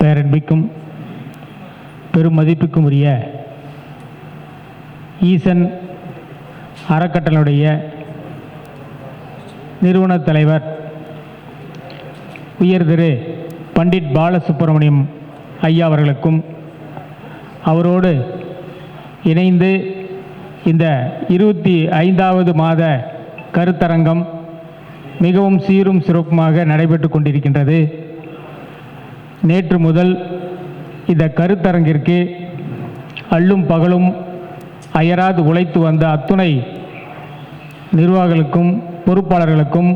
பேரன்பிக்கும் பெரும் மதிப்புக்கும் உரிய ஈசன் அறக்கட்டளுடைய நிறுவனத் தலைவர் உயர் திரு பண்டிட் பாலசுப்பிரமணியம் ஐயா அவர்களுக்கும் அவரோடு இணைந்து இந்த இருபத்தி ஐந்தாவது மாத கருத்தரங்கம் மிகவும் சீரும் சிறப்புமாக நடைபெற்று கொண்டிருக்கின்றது. நேற்று முதல் இந்த கருத்தரங்கிற்கு அள்ளும் பகலும் அயராது உழைத்து வந்த அத்துணை நிர்வாகிகளுக்கும் பொறுப்பாளர்களுக்கும்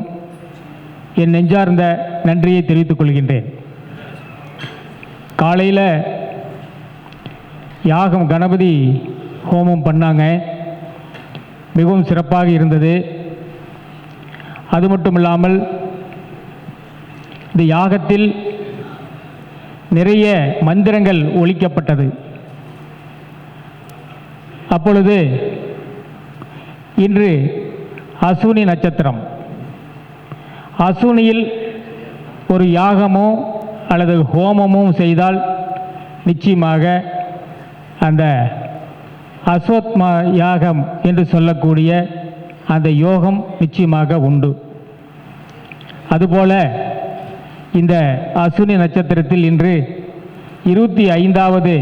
என் நெஞ்சார்ந்த நன்றியை தெரிவித்துக் கொள்கின்றேன். காலையில் யாகம் கணபதி ஹோமம் பண்ணாங்க. மிகவும் சிறப்பாக இருந்தது. அது மட்டும் இல்லாமல் இந்த யாகத்தில் நிறைய மந்திரங்கள் ஒழிக்கப்பட்டது. அப்பொழுது இன்று அசூனி நட்சத்திரம். அசூனியில் ஒரு யாகமோ அல்லது ஹோமமும் செய்தால் நிச்சயமாக அந்த அஸ்வத்மா யாகம் என்று சொல்லக்கூடிய அந்த யோகம் நிச்சயமாக உண்டு. அதுபோல இந்த அசுனி நட்சத்திரத்தில் இன்று இருபத்தி ஐந்தாவது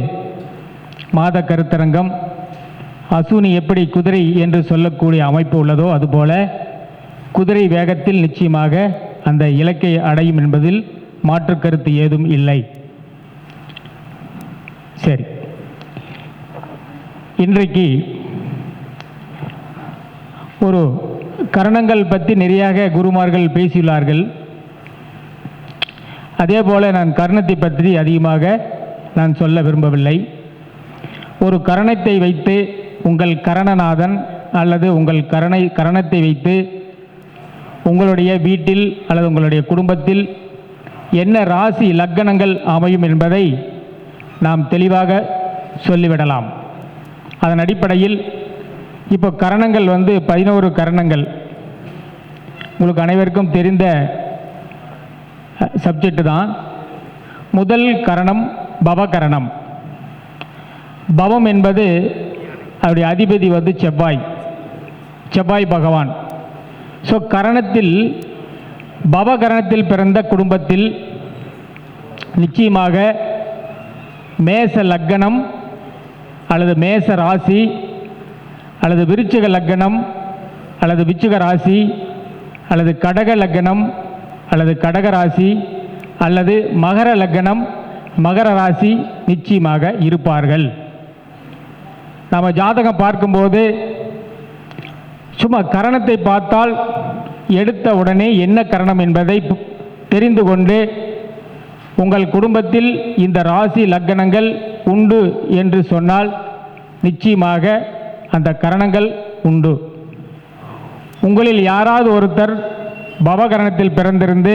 மாத கருத்தரங்கம். அசுனி எப்படி குதிரை என்று சொல்லக்கூடிய அமைப்பு உள்ளதோ அதுபோல குதிரை வேகத்தில் நிச்சயமாக அந்த இலக்கை அடையும் என்பதில் மாற்று கருத்து ஏதும் இல்லை. சரி. இன்றைக்கு ஒரு கரணங்கள் பற்றி நிறையாக குருமார்கள் பேசியுள்ளார்கள். அதே போல நான் கர்ணத்தை பற்றி அதிகமாக நான் சொல்ல விரும்பவில்லை. ஒரு கரணத்தை வைத்து உங்கள் கரணநாதன் அல்லது உங்கள் கரணை கரணத்தை வைத்து உங்களுடைய வீட்டில் அல்லது உங்களுடைய குடும்பத்தில் என்ன ராசி லக்கணங்கள் அமையும் என்பதை நாம் தெளிவாக சொல்லிவிடலாம். அதன் அடிப்படையில் இப்போ கரணங்கள் வந்து பதினோரு கரணங்கள். உங்களுக்கு அனைவருக்கும் தெரிந்த சப்ஜெக்ட் தான். முதல் கரணம் பவகரணம். பவம் என்பது அவருடைய அதிபதி வந்து செவ்வாய். செவ்வாய் பகவான். ஸோ கரணத்தில் பவகரணத்தில் பிறந்த குடும்பத்தில் நிச்சயமாக மேச லக்கணம் அல்லது மேச ராசி அல்லது விருச்சிக லக்கணம் அல்லது விச்சுக ராசி அல்லது கடக லக்கணம் அல்லது கடக ராசி அல்லது மகர லக்கணம் மகர ராசி நிச்சயமாக இருப்பார்கள். நம்ம ஜாதகம் பார்க்கும்போது சும்மா கரணத்தை பார்த்தால் எடுத்த உடனே என்ன கரணம் என்பதை தெரிந்து கொண்டு உங்கள் குடும்பத்தில் இந்த ராசி லக்கணங்கள் உண்டு என்று சொன்னால் நிச்சயமாக அந்த கரணங்கள் உண்டு. உங்களில் யாராவது ஒருத்தர் பவகரணத்தில் பிறந்திருந்து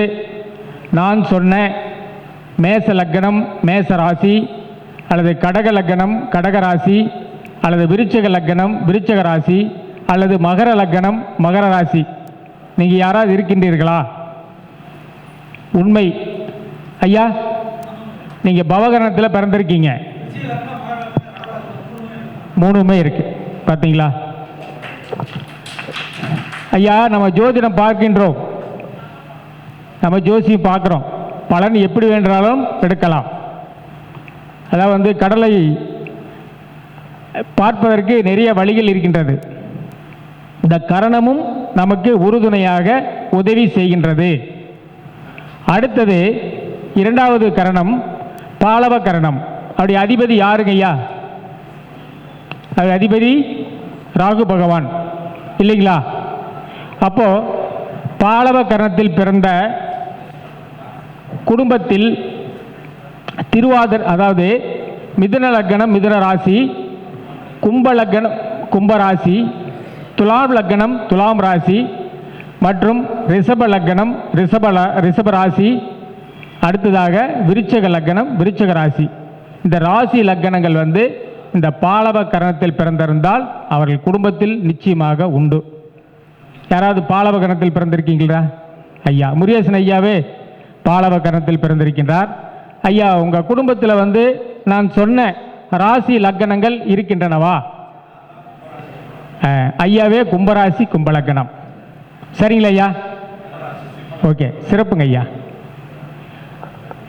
நான் சொன்ன மேச லக்கணம் மேச ராசி அல்லது கடக லக்கணம் கடக ராசி அல்லது விருச்சக லக்கணம் விருச்சக ராசி அல்லது மகர லக்கணம் மகர ராசி. நீங்கள் யாராவது இருக்கின்றீர்களா? உண்மை. ஐயா நீங்கள் பவகரணத்தில் பிறந்திருக்கீங்க. மூணுமே இருக்கு. பார்த்தீங்களா ஐயா நம்ம ஜோதிடம் பார்க்கின்றோம். நம்ம ஜோசியம் பார்க்குறோம். பலன் எப்படி வேண்டாலும் எடுக்கலாம். அதாவது வந்து கடலை பார்ப்பதற்கு நிறைய வழிகள் இருக்கின்றது. இந்த கரணமும் நமக்கு உறுதுணையாக உதவி செய்கின்றது. அடுத்தது இரண்டாவது கரணம் பாலவ கரணம். அப்படி அதிபதி யாருங்க ஐயா? அது அதிபதி ராகு பகவான். இல்லைங்களா? அப்போது பாலவ கரணத்தில் பிறந்த குடும்பத்தில் திருவாதர் அதாவது மிதுன லக்னம் மிதுன ராசி கும்ப லக்னம் கும்பராசி துலாம் லக்னம் துலாம் ராசி மற்றும் ரிஷப லக்னம் ரிஷப ரிஷப ராசி அடுத்ததாக விருச்சக லக்னம் விருச்சக ராசி. இந்த ராசி லக்கணங்கள் வந்து இந்த பாலவ கரணத்தில் பிறந்திருந்தால் அவர்கள் குடும்பத்தில் நிச்சயமாக உண்டு. யாராவது பாலவ கரணத்தில் பிறந்திருக்கீங்களா? ஐயா முருகேசன் ஐயாவே. பாலவகரணத்தில் பிறந்திருக்கின்றார். ஐயா உங்கள் குடும்பத்தில் வந்து நான் சொன்ன ராசி லக்கணங்கள் இருக்கின்றனவா? ஐயாவே கும்பராசி கும்பலக்கணம். சரிங்களா ஐயா? ஓகே சிறப்புங்க ஐயா.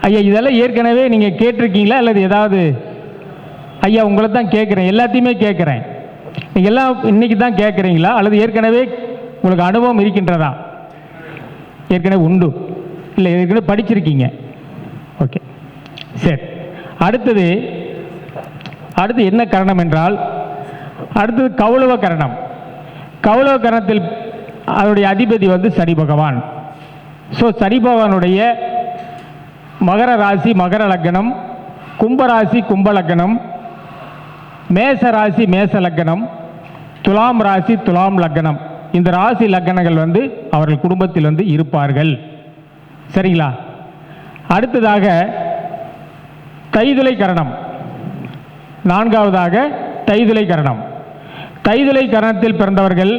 ஐயா இதெல்லாம் ஏற்கனவே நீங்கள் கேட்டிருக்கீங்களா? அல்லது ஏதாவது ஐயா உங்களை தான் கேட்குறேன். எல்லாத்தையுமே கேட்குறேன். நீங்கள் எல்லாம் இன்னைக்கு தான் கேட்குறீங்களா? அல்லது ஏற்கனவே உங்களுக்கு அனுபவம் இருக்கின்றதா? ஏற்கனவே உண்டு. இல்லை ஏற்கனவே படிச்சிருக்கீங்க. ஓகே சரி. அடுத்தது அடுத்து என்ன கரணம் என்றால் அடுத்தது கௌளவ கரணம். கௌளவ கரணத்தில் அதனுடைய அதிபதி வந்து சனி பகவான். ஸோ சனி பகவானுடைய மகர ராசி மகர லக்னம் கும்பராசி கும்ப லக்னம் மேச ராசி மேச லக்னம் துலாம் ராசி துலாம் லக்னம். இந்த ராசி லக்னங்கள் வந்து அவர்கள் குடும்பத்தில் வந்து இருப்பார்கள். சரிங்களா? அடுத்ததாக தைதுளை கரணம் நான்காவதாக தைதுளை கரணம் தைதுளை கரணத்தில் பிறந்தவர்கள்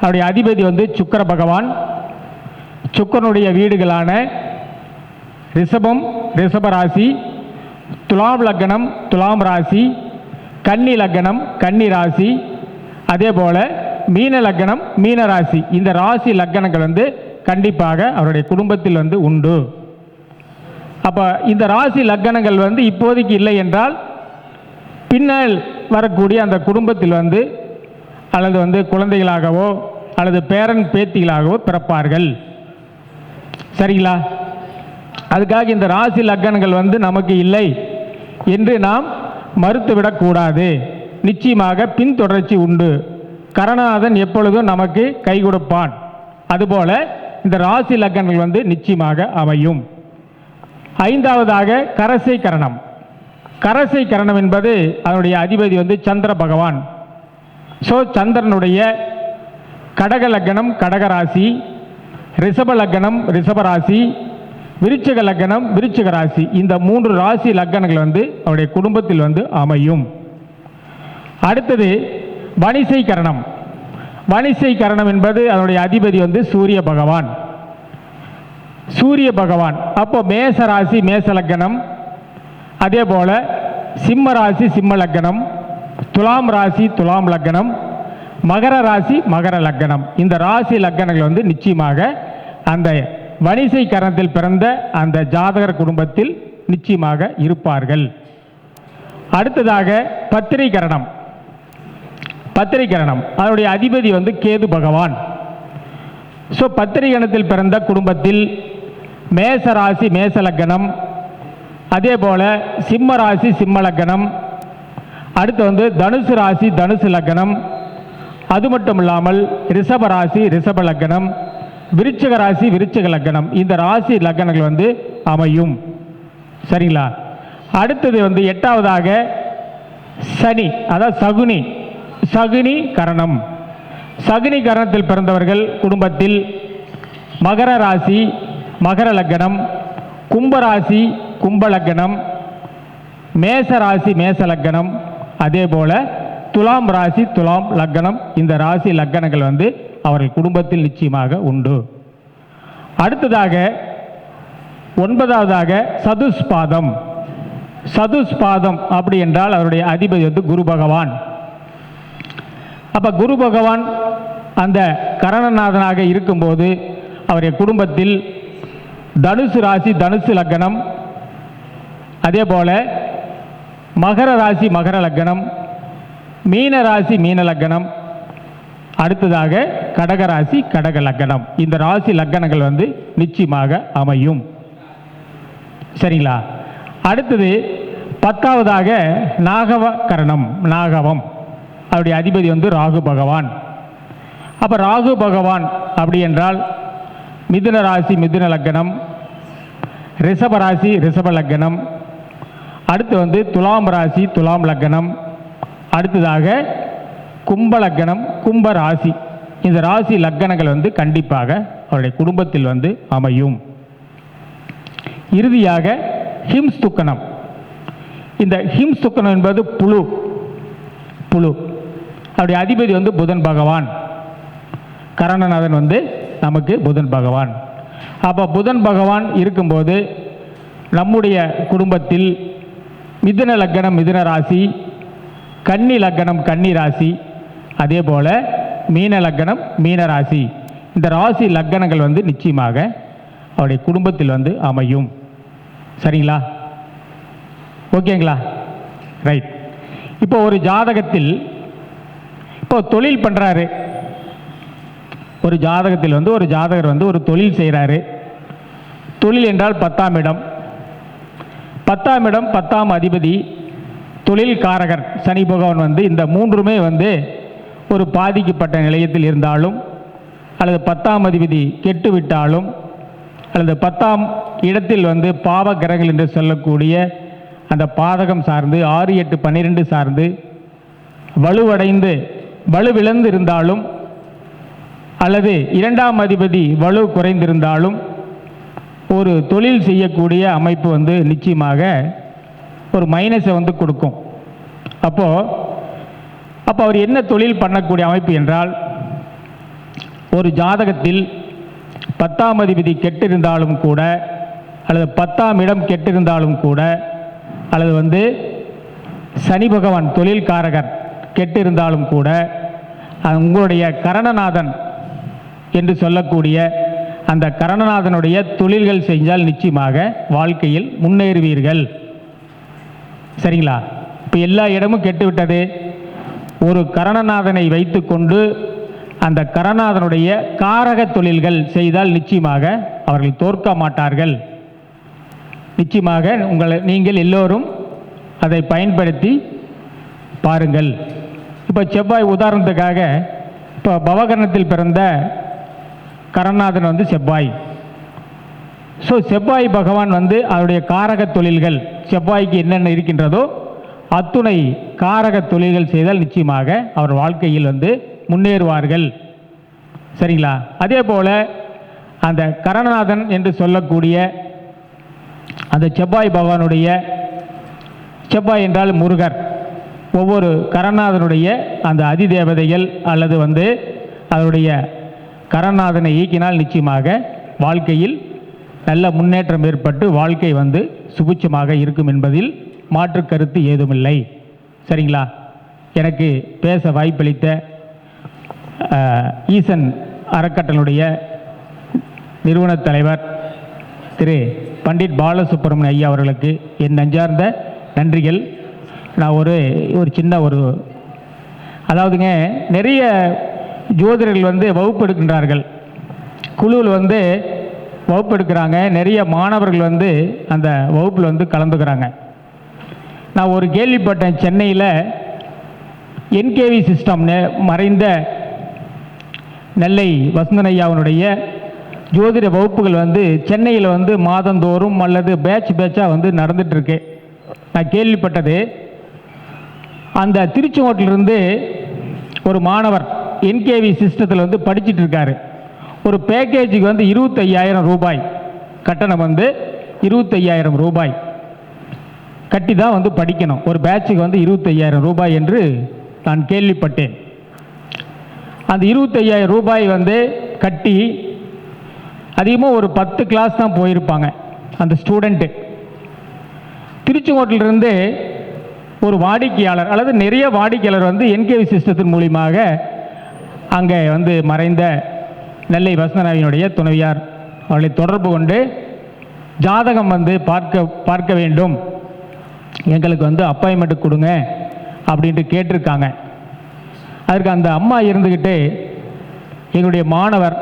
அவருடைய அதிபதி வந்து சுக்கர பகவான். சுக்கரனுடைய வீடுகளான ரிஷபம் ரிஷப ராசி துலாம் லக்னம் துலாம் ராசி கன்னி லக்னம் கன்னி ராசி அதே போல் மீன லக்னம் மீன ராசி. இந்த ராசி லக்னங்கள் வந்து கண்டிப்பாக அவருடைய குடும்பத்தில் வந்து உண்டு. அப்போ இந்த ராசி லக்கணங்கள் வந்து இப்போதைக்கு இல்லை என்றால் பின்னால் வரக்கூடிய அந்த குடும்பத்தில் வந்து அல்லது வந்து குழந்தைகளாகவோ அல்லது பேரன் பேத்திகளாகவோ பிறப்பார்கள். சரிங்களா? அதுக்காக இந்த ராசி லக்கணங்கள் வந்து நமக்கு இல்லை என்று நாம் மறுத்துவிடக்கூடாது நிச்சயமாக பின்தொடர்ச்சி உண்டு. கரணநாதன் எப்பொழுதும் நமக்கு கை கொடுப்பான். அதுபோல இந்த ராசி லக்னங்கள் வந்து நிச்சயமாக அமையும். ஐந்தாவதாக கரசை கரணம். கரசை கரணம் என்பது அதனுடைய அதிபதி வந்து சந்திர பகவான். ஸோ சந்திரனுடைய கடக லக்னம் கடகராசி ரிஷப லக்னம் ரிஷபராசி விருச்சக லக்னம் விருச்சக ராசி. இந்த மூன்று ராசி லக்னங்கள் வந்து அவருடைய குடும்பத்தில் வந்து அமையும். அடுத்தது வணிசை கரணம். வணிசை கரணம் என்பது அதனுடைய அதிபதி வந்து சூரிய பகவான். சூரிய பகவான். அப்போ மேச ராசி மேச லக்னம். அதே போல சிம்ம ராசி சிம்ம லக்னம். துலாம் ராசி துலாம் லக்னம். மகர ராசி மகர லக்னம். இந்த ராசி லக்னங்கள் வந்து நிச்சயமாக அந்த வணிசை கரணத்தில் பிறந்த அந்த ஜாதகர் குடும்பத்தில் நிச்சயமாக இருப்பார்கள். அடுத்ததாக பத்திரிகரணம் பத்திரிகரணம். அதனுடைய அதிபதி வந்து கேது பகவான். ஸோ பத்திரிகணத்தில் பிறந்த குடும்பத்தில் மேச ராசி மேச லக்கணம் அதே போல் சிம்ம ராசி சிம்ம அடுத்து வந்து தனுசு ராசி தனுசு லக்கணம் அது மட்டும் இல்லாமல் ரிஷப ராசி ரிஷப லக்னம். விருச்சக ராசி விருச்சக லக்கணம் இந்த ராசி லக்னங்கள் வந்து அமையும். சரிங்களா? அடுத்தது வந்து எட்டாவதாக சனி. அதாவது சகுனி. சகுனி கரணம். சகுனி கரணத்தில் பிறந்தவர்கள் குடும்பத்தில் மகர ராசி மகர லக்னம் கும்பராசி கும்பலக்கணம் மேச ராசி மேச லக்னம். அதே போல் துலாம் ராசி துலாம் லக்னம். இந்த ராசி லக்கணங்கள் வந்து அவர்கள் குடும்பத்தில் நிச்சயமாக உண்டு. அடுத்ததாக ஒன்பதாவதாக சதுஷ்பாதம். சதுஸ்பாதம் அப்படி என்றால் அவருடைய அதிபதி வந்து குரு பகவான். அப்போ குரு பகவான் அந்த கரணநாதனாக இருக்கும்போது அவருடைய குடும்பத்தில் தனுசு ராசி தனுசு லக்னம். அதே போல் மகர ராசி மகர லக்னம். மீன ராசி மீன லக்னம். அடுத்ததாக கடகராசி கடக லக்னம். இந்த ராசி லக்னங்கள் வந்து நிச்சயமாக அமையும். சரிங்களா? அடுத்தது பத்தாவதாக நாகவ கரணம் நாகவம். அவருடைய அதிபதி வந்து ராகு பகவான். அப்போ ராகு பகவான் அப்படி என்றால் மிதுன ராசி மிதுன லக்னம் ரிஷப ராசி ரிஷப லக்னம். அடுத்து வந்து துலாம் ராசி துலாம் லக்னம். அடுத்ததாக கும்ப லக்னம் கும்ப ராசி. இந்த ராசி லக்னங்கள் வந்து கண்டிப்பாக அவருடைய குடும்பத்தில் வந்து அமையும். இறுதியாக ஹிம்ஸ் துக்கணம் இந்த ஹிம்ஸ் துக்கணம் என்பது புழு. புழு. அவருடைய அதிபதி வந்து புதன் பகவான். கரணநாதன் வந்து நமக்கு புதன் பகவான். அப்போ புதன் பகவான் இருக்கும்போது நம்முடைய குடும்பத்தில் மிதுன லக்கணம் மிதுன ராசி கன்னி லக்கணம் கன்னி ராசி அதே போல் மீன லக்கணம் மீன ராசி. இந்த ராசி லக்கணங்கள் வந்து நிச்சயமாக அவருடைய குடும்பத்தில் வந்து அமையும். சரிங்களா? ஓகேங்களா? ரைட். இப்போ ஒரு ஜாதகத்தில் இப்போ தொழில் பண்ணுறாரு ஒரு ஜாதகத்தில் வந்து ஒரு ஜாதகர் வந்து ஒரு தொழில் செய்கிறாரு தொழில் என்றால் பத்தாம் இடம். பத்தாம் இடம் பத்தாம் அதிபதி தொழில் காரகர் சனி பகவான் வந்து இந்த மூன்றுமே வந்து ஒரு பாதிக்கப்பட்ட நிலையத்தில் இருந்தாலும் அல்லது பத்தாம் அதிபதி கெட்டு விட்டாலும் அல்லது பத்தாம் இடத்தில் வந்து பாவ கிரகங்கள் என்று சொல்லக்கூடிய அந்த பாதகம் சார்ந்து ஆறு எட்டு பன்னிரெண்டு சார்ந்து வலுவடைந்து வலுவிழந்திருந்தாலும் அல்லது இரண்டாம் அதிபதி வலு குறைந்திருந்தாலும் ஒரு தொழில் செய்யக்கூடிய அமைப்பு வந்து நிச்சயமாக ஒரு மைனஸை வந்து கொடுக்கும். அப்போது அப்போ அவர் என்ன தொழில் பண்ணக்கூடிய அமைப்பு என்றால் ஒரு ஜாதகத்தில் பத்தாம் அதிபதி கெட்டிருந்தாலும் கூட அல்லது பத்தாம் இடம் கெட்டிருந்தாலும் கூட அல்லது வந்து சனி பகவான் தொழில் காரகர் கெட்டிருந்தாலும் கூட உங்களுடைய கரணநாதன் என்று சொல்லக்கூடிய அந்த கரணநாதனுடைய தொழில்கள் செஞ்சால் நிச்சயமாக வாழ்க்கையில் முன்னேறுவீர்கள். சரிங்களா? இப்போ எல்லா இடமும் கெட்டுவிட்டது. ஒரு கரணநாதனை வைத்துக்கொண்டு அந்த கரணநாதனுடைய காரக தொழில்கள் செய்தால் நிச்சயமாக அவர்கள் தோற்க மாட்டார்கள். நிச்சயமாக உங்களை நீங்கள் எல்லோரும் அதை பயன்படுத்தி பாருங்கள். இப்போ செவ்வாய் உதாரணத்துக்காக இப்போ பவகரணத்தில் பிறந்த கரநாதன் வந்து செவ்வாய். ஸோ செவ்வாய் பகவான் வந்து அவருடைய காரக தொழில்கள் செவ்வாய்க்கு என்னென்ன இருக்கின்றதோ அத்துணை காரக தொழில்கள் செய்தால் நிச்சயமாக அவர் வாழ்க்கையில் வந்து முன்னேறுவார்கள். சரிங்களா? அதே போல் அந்த கரணநாதன் என்று சொல்லக்கூடிய அந்த செவ்வாய் பகவானுடைய செவ்வாய் என்றால் முருகர். ஒவ்வொரு கரநாதனுடைய அந்த அதிதேவதைகள் அல்லது வந்து அதனுடைய கரநாதனை இயக்கினால் நிச்சயமாக வாழ்க்கையில் நல்ல முன்னேற்றம் ஏற்பட்டு வாழ்க்கை வந்து சுபிட்சமாக இருக்கும் என்பதில் மாற்று கருத்து ஏதுமில்லை. சரிங்களா? எனக்கு பேச வாய்ப்பளித்த ஈசன் அறக்கட்டளுடைய நிறுவனத் தலைவர் திரு பண்டிட் பாலசுப்ரமணிய ஐயா அவர்களுக்கு என் நஞ்சார்ந்த நன்றிகள். நான் ஒரு ஒரு சின்ன ஒரு அதாவதுங்க நிறைய ஜோதிடர்கள் வந்து வகுப்பு எடுக்கின்றார்கள் குழுவில் வந்து வகுப்பு எடுக்கிறாங்க நிறைய மாணவர்கள் வந்து அந்த வகுப்பில் வந்து கலந்துக்கிறாங்க. நான் ஒரு கேள்விப்பட்டேன் சென்னையில் என்கேவி சிஸ்டம்னு மறைந்த நெல்லை வசந்தன் ஐயாவினுடைய ஜோதிட வகுப்புகள் வந்து சென்னையில் வந்து மாதந்தோறும் அல்லது பேட்ச் பேட்சாக வந்து நடந்துகிட்ருக்கு நான் கேள்விப்பட்டது. அந்த திருச்செங்கோட்டிலிருந்து ஒரு மாணவர் என்கேவி சிஸ்டத்தில் வந்து படிச்சுட்டு இருக்காரு ஒரு பேக்கேஜுக்கு வந்து இருபத்தையாயிரம் ரூபாய். கட்டணம் வந்து இருபத்தையாயிரம் ரூபாய். கட்டி தான் வந்து படிக்கணும். ஒரு பேட்சுக்கு வந்து இருபத்தையாயிரம் ரூபாய் என்று நான் கேள்விப்பட்டேன். அந்த இருபத்தையாயிரம் ரூபாய் வந்து கட்டி அதிகமாக ஒரு பத்து கிளாஸ் தான் போயிருப்பாங்க. அந்த ஸ்டூடெண்ட்டு திருச்செங்கோட்டிலிருந்து ஒரு வாடிக்கையாளர் அல்லது நிறைய வாடிக்கையாளர் வந்து என்கேவி சிஸ்டத்தின் மூலியமாக அங்கே வந்து மறைந்த நெல்லை வசந்தனாவினுடைய துணைவியார் அவர்களை தொடர்பு கொண்டு ஜாதகம் வந்து பார்க்க பார்க்க வேண்டும். எங்களுக்கு வந்து அப்பாயின்மெண்ட் கொடுங்க அப்படின்ட்டு கேட்டிருக்காங்க. அதற்கு அந்த அம்மா இருந்துக்கிட்டு எங்களுடைய மாணவர்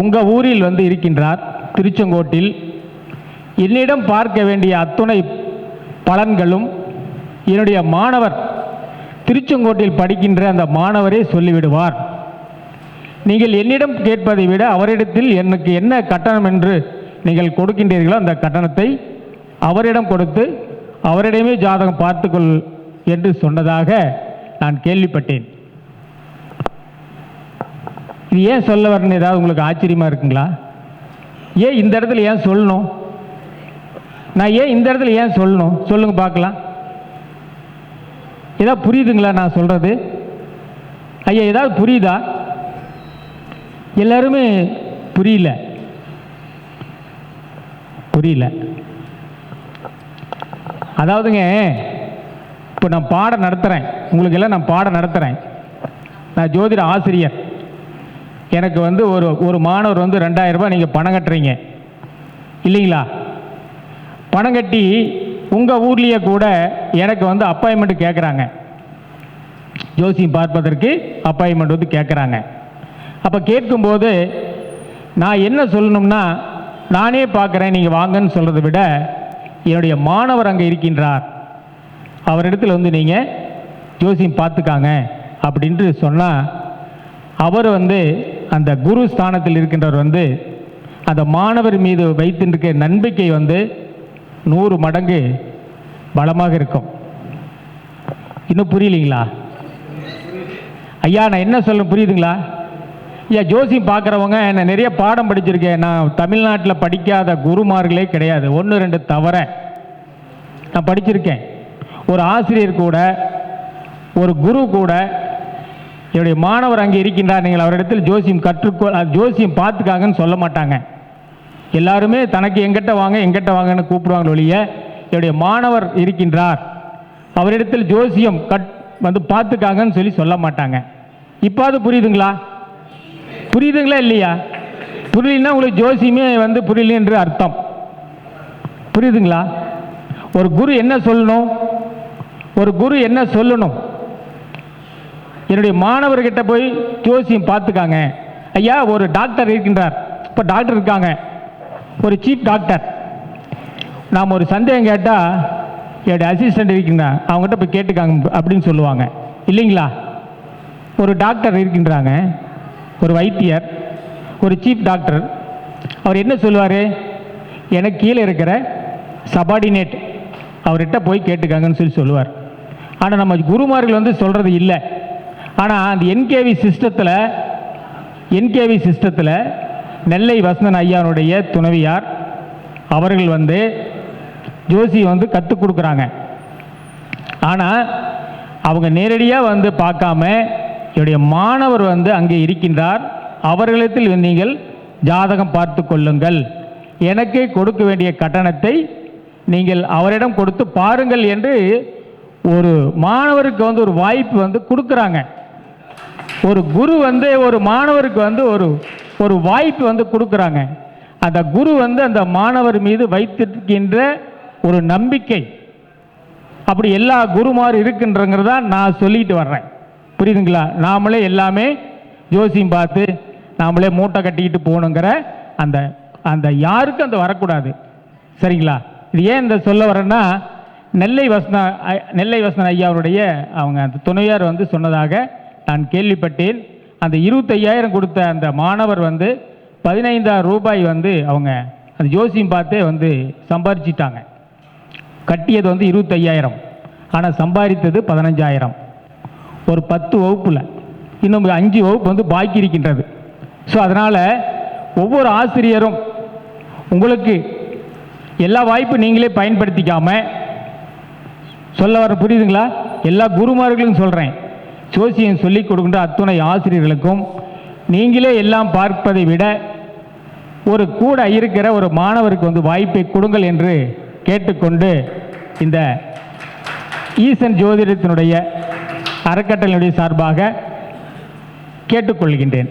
உங்கள் ஊரில் வந்து இருக்கின்றார் திருச்செங்கோட்டில். என்னிடம் பார்க்க வேண்டிய அத்துணை பலன்களும் என்னுடைய மாணவர் திருச்செங்கோட்டில் படிக்கின்ற அந்த மாணவரே சொல்லிவிடுவார். நீங்கள் என்னிடம் கேட்பதை விட அவரிடத்தில் எனக்கு என்ன கட்டணம் என்று நீங்கள் கொடுக்கின்றீர்களோ அந்த கட்டணத்தை அவரிடம் கொடுத்து அவரிடமே ஜாதகம் பார்த்துக்கொள் என்று சொன்னதாக நான் கேள்விப்பட்டேன். இது ஏன் சொல்ல வரணும் ஏதாவது உங்களுக்கு ஆச்சரியமாக இருக்குங்களா? ஏன் இந்த இடத்துல ஏன் சொல்லணும்? நான் ஏன் இந்த இடத்துல ஏன் சொல்லணும்? சொல்லுங்கள் பார்க்கலாம். ஏதாவது புரியுதுங்களா நான் சொல்கிறது ஐயா ஏதாவது புரியுதா? எல்லாருமே புரியல. புரியல. அதாவதுங்க இப்போ நான் பாடம் நடத்துகிறேன் உங்களுக்கு எல்லாம் நான் பாடம் நடத்துகிறேன் நான் ஜோதிட ஆசிரியர். எனக்கு வந்து ஒரு ஒரு மாணவர் வந்து ரெண்டாயிரம் ரூபாய் நீங்கள் பணம் கட்டுறீங்க. இல்லைங்களா? பணம் கட்டி உங்கள் ஊர்லேயே கூட எனக்கு வந்து அப்பாயின்மெண்ட் கேட்குறாங்க ஜோசியம் பார்ப்பதற்கு அப்பாயின்மெண்ட் வந்து கேட்குறாங்க அப்போ கேட்கும்போது நான் என்ன சொல்லணும்னா நானே பார்க்குறேன் நீங்கள் வாங்கன்னு சொல்கிறத விட என்னுடைய மாணவர் அங்கே இருக்கின்றார். அவரிடத்தில் வந்து நீங்கள் ஜோசியம் பார்த்துக்காங்க அப்படின்ட்டு சொன்னால் அவர் வந்து அந்த குரு ஸ்தானத்தில் இருக்கின்றவர் வந்து அந்த மாணவர் மீது வைத்திருக்க நம்பிக்கை வந்து நூறு மடங்கு பலமாக இருக்கும். இன்னும் புரியலீங்களா? ஐயா நான் என்ன சொல்ல புரியுதுங்களா? ஐயா ஜோசியம் பார்க்குறவங்க நான் நிறைய பாடம் படிச்சிருக்கேன் நான் தமிழ்நாட்டில் படிக்காத குருமார்களே கிடையாது. ஒன்று ரெண்டு தவிர நான் படிச்சிருக்கேன். ஒரு ஆசிரியர் கூட ஒரு குரு கூட என்னுடைய மாணவர் அங்கே இருக்கின்றார். நீங்கள் அவரிடத்தில் ஜோசியம் கற்றுக்கொள் ஜோசியம் பார்த்துக்காங்கன்னு சொல்ல மாட்டாங்க. எல்லாருமே தனக்கு எங்கிட்ட வாங்க எங்கிட்ட வாங்கன்னு கூப்பிடுவாங்க ஒழிய என்னுடைய மாணவர் இருக்கின்றார். அவரிடத்தில் ஜோசியம் கட் வந்து பார்த்துக்காங்கன்னு சொல்லி சொல்ல மாட்டாங்க. இப்பாவது புரியுதுங்களா? புரியுதுங்களா இல்லையா? புரியலன்னா உங்களுக்கு ஜோசியமே வந்து புரியல என்று அர்த்தம். புரியுதுங்களா? ஒரு குரு என்ன சொல்லணும்? ஒரு குரு என்ன சொல்லணும்? என்னுடைய மாணவர்கிட்ட போய் ஜோசியம் பார்த்துக்காங்க. ஐயா ஒரு டாக்டர் இருக்கின்றார். இப்போ டாக்டர் இருக்காங்க. ஒரு சீஃப் டாக்டர் நாம் ஒரு சந்தேகம் கேட்டால் என்னுடைய அசிஸ்டண்ட் இருக்கின்றான் அவங்ககிட்ட போய் கேட்டுக்காங்க அப்படின்னு சொல்லுவாங்க. இல்லைங்களா? ஒரு டாக்டர் இருக்கின்றாங்க ஒரு வைத்தியர் ஒரு சீஃப் டாக்டர் அவர் என்ன சொல்லுவார்? எனக்கு கீழே இருக்கிற சபார்டினேட் அவர்கிட்ட போய் கேட்டுக்காங்கன்னு சொல்லி சொல்லுவார். ஆனால் நம்ம குருமார்கள் வந்து சொல்கிறது இல்லை. ஆனால் அந்த என்கேவி சிஸ்டத்தில் என்கேவி சிஸ்டத்தில் நெல்லை வசந்தன் ஐயானுடைய துணைவியார். அவர்கள் வந்து ஜோசி வந்து கற்றுக் கொடுக்குறாங்க. ஆனால் அவங்க நேரடியாக வந்து பார்க்காம என்னுடைய மாணவர் வந்து அங்கே இருக்கின்றார். அவர்களிடத்தில் நீங்கள் ஜாதகம் பார்த்து கொள்ளுங்கள். எனக்கு கொடுக்க வேண்டிய கட்டணத்தை நீங்கள் அவரிடம் கொடுத்து பாருங்கள் என்று ஒரு மாணவருக்கு வந்து ஒரு வாய்ப்பு வந்து கொடுக்குறாங்க. ஒரு குரு வந்து ஒரு மாணவருக்கு வந்து ஒரு ஒரு வாய்ப்பு வந்து கொடுக்குறாங்க. அந்த குரு வந்து அந்த மாணவர் மீது வைத்திருக்கின்ற ஒரு நம்பிக்கை. அப்படி எல்லா குருமார் இருக்குன்றங்கிறத நான் சொல்லிட்டு வர்றேன். புரியுதுங்களா? நாமளே எல்லாமே ஜோசியம் பார்த்து நாமளே மூட்டை கட்டிக்கிட்டு போகணுங்கிற அந்த அந்த யாருக்கும் அந்த வரக்கூடாது. சரிங்களா? இது ஏன் இந்த சொல்ல வரேன்னா நெல்லை வசன நெல்லை வசன ஐயாவுடைய அவங்க அந்த துணையார் வந்து சொன்னதாக நான் கேள்விப்பட்டேன். அந்த இருபத்தையாயிரம் கொடுத்த அந்த மாணவர் வந்து பதினைந்தாயிரம் ரூபாய் வந்து அவங்க அந்த ஜோசியம் பார்த்தே வந்து சம்பாரிச்சிட்டாங்க. கட்டியது வந்து இருபத்தையாயிரம். ஆனால் சம்பாதித்தது பதினஞ்சாயிரம். ஒரு பத்து வகுப்பில். இன்னும் அஞ்சு வகுப்பு வந்து பாக்கி இருக்கின்றது. ஸோ அதனால் ஒவ்வொரு ஆசிரியரும் உங்களுக்கு எல்லா வாய்ப்பும் நீங்களே பயன்படுத்திக்காமல் சொல்ல வர புரியுதுங்களா? எல்லா குருமார்களும் சொல்கிறேன் ஜோசியம் சொல்லிக் கொடுக்கின்ற அத்துணை ஆசிரியர்களுக்கும் நீங்களே எல்லாம் பார்ப்பதை விட ஒரு கூட இருக்கிற ஒரு மாணவருக்கு வந்து வாய்ப்பை கொடுங்கள் என்று கேட்டுக்கொண்டு இந்த ஈசன் ஜோதிடத்தினுடைய அறக்கட்டளையுடைய சார்பாக கேட்டுக்கொள்கின்றேன்.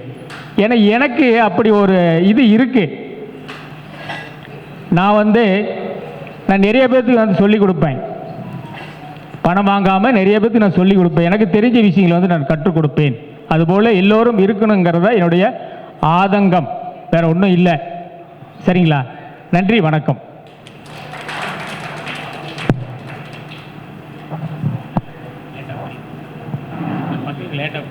ஏன்னா எனக்கு அப்படி ஒரு இது இருக்கு. நான் வந்து நான் நிறைய பேர்த்துக்கு வந்து சொல்லிக் கொடுப்பேன். பணம் வாங்காமல் நிறைய பேருக்கு நான் சொல்லிக் கொடுப்பேன். எனக்கு தெரிஞ்ச விஷயங்களை வந்து நான் கற்றுக் கொடுப்பேன். அதுபோல் எல்லோரும் இருக்கணுங்கிறத என்னுடைய ஆதங்கம். வேற ஒன்றும் இல்லை. சரிங்களா? நன்றி வணக்கம். லேட்டாக